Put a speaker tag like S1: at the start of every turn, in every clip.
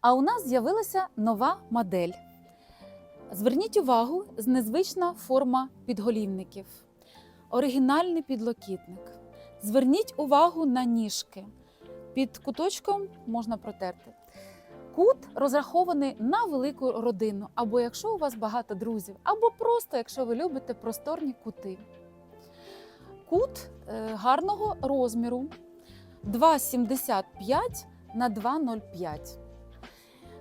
S1: А у нас з'явилася нова модель. Зверніть увагу, незвична форма підголівників, оригінальний підлокітник. Зверніть увагу на ніжки. Під куточком можна протерти. Кут розрахований на велику родину, або якщо у вас багато друзів, або просто якщо ви любите просторні кути. Кут е, гарного розміру 2,75 на 2,05.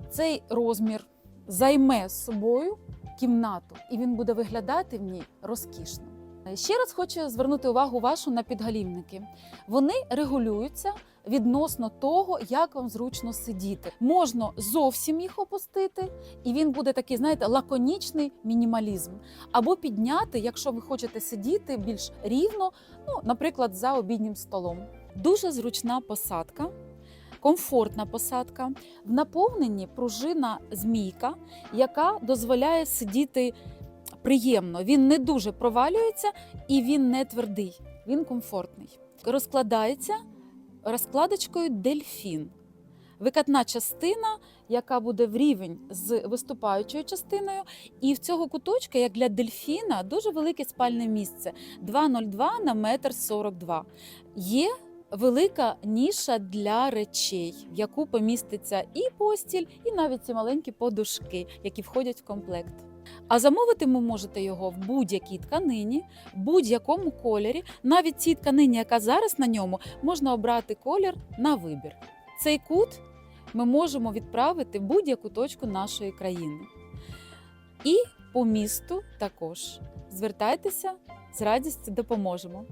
S1: Цей розмір займе з собою кімнату, і він буде виглядати в ній розкішно. Ще раз хочу звернути увагу вашу на підголівники. Вони регулюються відносно того, як вам зручно сидіти. Можна зовсім їх опустити, і він буде такий, знаєте, лаконічний мінімалізм. Або підняти, якщо ви хочете сидіти більш рівно, ну, наприклад, за обіднім столом. Дуже зручна посадка. Комфортна посадка, в наповненні пружина змійка, яка дозволяє сидіти приємно. Він не дуже провалюється і він не твердий, він комфортний. Розкладається розкладочкою дельфін. Викатна частина, яка буде в рівень з виступаючою частиною, і в цього куточка, як для дельфіна, дуже велике спальне місце 2,02 на метр 42. Є велика ніша для речей, в яку поміститься і постіль, і навіть ці маленькі подушки, які входять в комплект. А замовити ви можете його в будь-якій тканині, в будь-якому кольорі. Навіть цій тканині, яка зараз на ньому, можна обрати колір на вибір. Цей кут ми можемо відправити в будь-яку точку нашої країни. І по місту також. Звертайтеся, з радістю допоможемо.